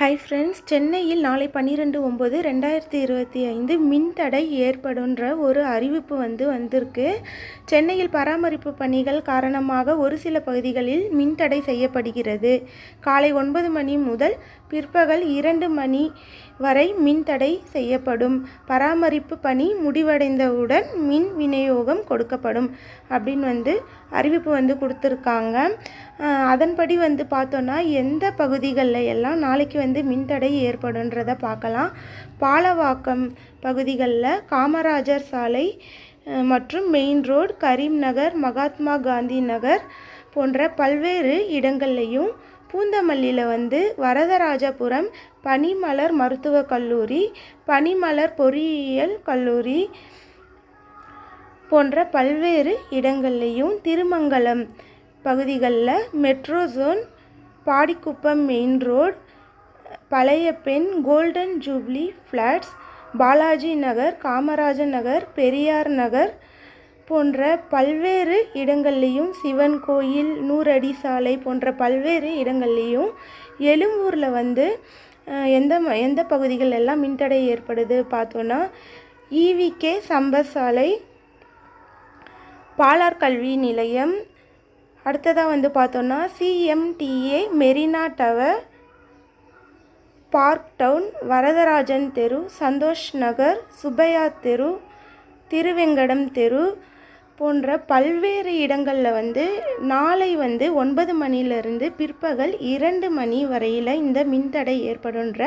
Hi friends சென்னையில் நாளை பன்னிரெண்டு ஒம்பது ரெண்டாயிரத்தி இருபத்தி ஐந்து மின்தடை ஏற்படுன்ற ஒரு அறிவிப்பு வந்து வந்திருக்கு. சென்னையில் பராமரிப்பு பணிகள் காரணமாக ஒரு சில பகுதிகளில் மின்தடை செய்யப்படுகிறது. காலை ஒன்பது மணி முதல் பிற்பகல் இரண்டு மணி வரை மின்தடை செய்யப்படும். பராமரிப்பு பணி முடிவடைந்தவுடன் மின் விநியோகம் கொடுக்கப்படும் அப்படின்னு வந்து அறிவிப்பு வந்து கொடுத்துருக்காங்க. அதன்படி வந்து பார்த்தோன்னா எந்த பகுதிகளில் எல்லாம் நாளைக்கு வந்து மின்தடை ஏற்படுன்றதை பார்க்கலாம். பாலவாக்கம் பகுதிகளில் காமராஜர் சாலை மற்றும் மெயின் ரோடு கரீம் நகர் மகாத்மா காந்தி நகர் போன்ற பல்வேறு இடங்கள்லையும் பூந்தமல்லியில் வந்து வரதராஜபுரம் பனிமலர் மருத்துவக் கல்லூரி பனிமலர் பொறியியல் கல்லூரி போன்ற பல்வேறு இடங்கள்லையும் திருமங்கலம் பகுதிகளில் metro zone Padikuppam main road பழைய பெண் golden jubilee flats Balaji Nagar Kamarajar Nagar Periyar Nagar போன்ற பல்வேறு இடங்கள்லேயும் சிவன் கோயில் நூறடி சாலை போன்ற பல்வேறு இடங்கள்லேயும் எழும்பூரில் வந்து எந்த எந்த பகுதிகள் எல்லாம் மின்தடை ஏற்படுது பார்த்தோன்னா ஈவிகே சம்பத் சாலை பாலார் கல்வி நிலையம் அடுத்ததாக வந்து பார்த்தோன்னா CMDA Marina tower park town Varadarajan தெரு சந்தோஷ் நகர் சுப்பையா தெரு திருவெங்கடம் தெரு போன்ற பல்வேறு இடங்களில் வந்து நாளை வந்து ஒன்பது மணியிலிருந்து பிற்பகல் இரண்டு மணி வரையில் இந்த மின்தடை ஏற்படுன்ற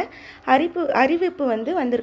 அறிப்பு அறிவிப்பு வந்து வந்திருக்கு.